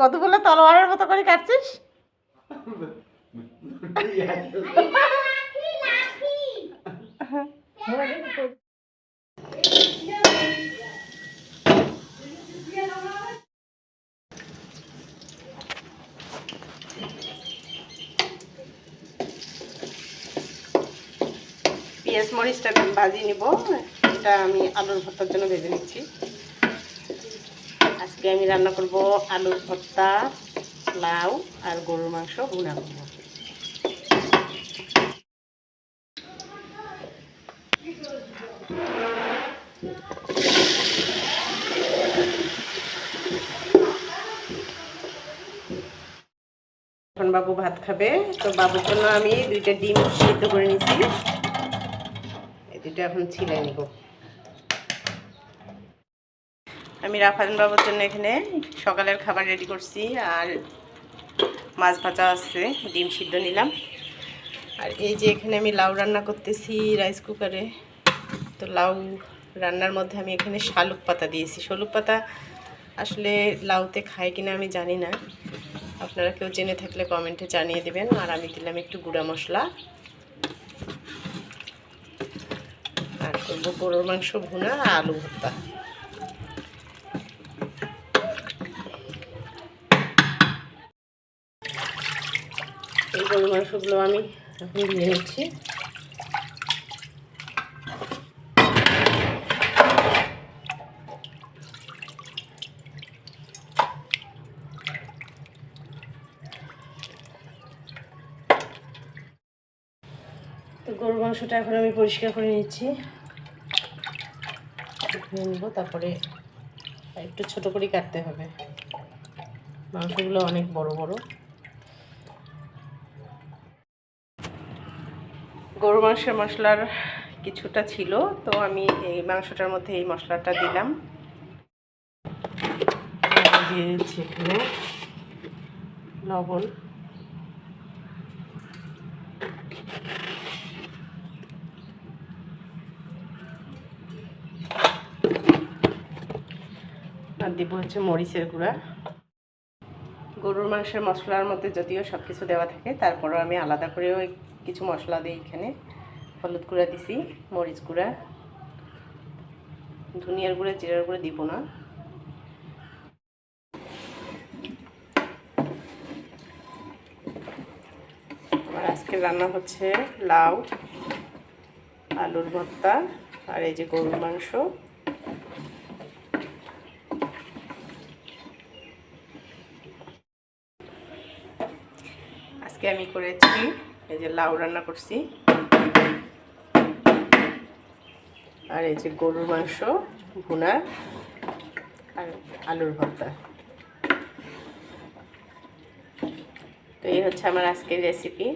কতগুলো তলোয়ারের মতো করে কাটছিস? পেঁয়াজ মরিচটা ভাজি নিব। এটা আমি আলুর ভর্তার জন্য ভেজে নিচ্ছি। আজকে আমি রান্না করব আলুর ভর্তা, লাউ আর গরুর মাংস ভুনা করব। এখন বাবু ভাত খাবে, তো বাবুর জন্য আমি দুইটা ডিম সিদ্ধ করে নিচ্ছি এই দুটো এখন ছিলাই নিব। আমি রাফাজান বাবুর জন্য এখানে সকালের খাবার রেডি করছি আর মাছ ভাজা আছে, ডিম সিদ্ধ নিলাম। আর এই যে এখানে আমি লাউ রান্না করতেছি রাইস কুকারে তো লাউ রান্নার মধ্যে আমি এখানে শালুক পাতা দিয়েছি। শালুক পাতা আসলে লাউতে খায় কিনা আমি জানি না। আপনারা কেউ জেনে থাকলে কমেন্টে জানিয়ে দেবেন। আর আমি দিলাম একটু গুঁড়া মশলা। আর করব গরুর মাংস ভুনা আলু ভর্তা। এই গরুর মাংসগুলো আমি এখন ধুয়ে নিচ্ছি। তো গরুর মাংসটা এখন আমি পরিষ্কার করে নিচ্ছি। ধুয়ে নেব, তারপরে একটু ছোট করে কাটতে হবে। মাংসগুলো অনেক বড় বড়। গরু মাংসের মশলার কিছুটা ছিল তো আমি এই মাংসটার মধ্যে এই মশলাটা দিলাম। দিয়ে দিচ্ছি এখানে। লবণ। আর দিব হচ্ছে মরিচের গুঁড়া। গরুর মাংসের মশলার মধ্যে যদিও সব কিছু দেওয়া থাকে তারপরেও আমি আলাদা করেও কিছু মশলা দিই এখানে হলুদ গুঁড়া দিছি, মরিচ গুঁড়া। ধনিয়ার গুঁড়া, জিরার গুঁড়া দিব না। আমার আজকে রান্না হচ্ছে লাউ, আলুর ভর্তা আর এই যে গরুর মাংস। আজকে আমি করেছি এই যে লাউ রান্না করছি। আর এই যে গরুর মাংস, ভুনা আর আলুর ভর্তা। তো এই হচ্ছে আমার আজকের রেসিপি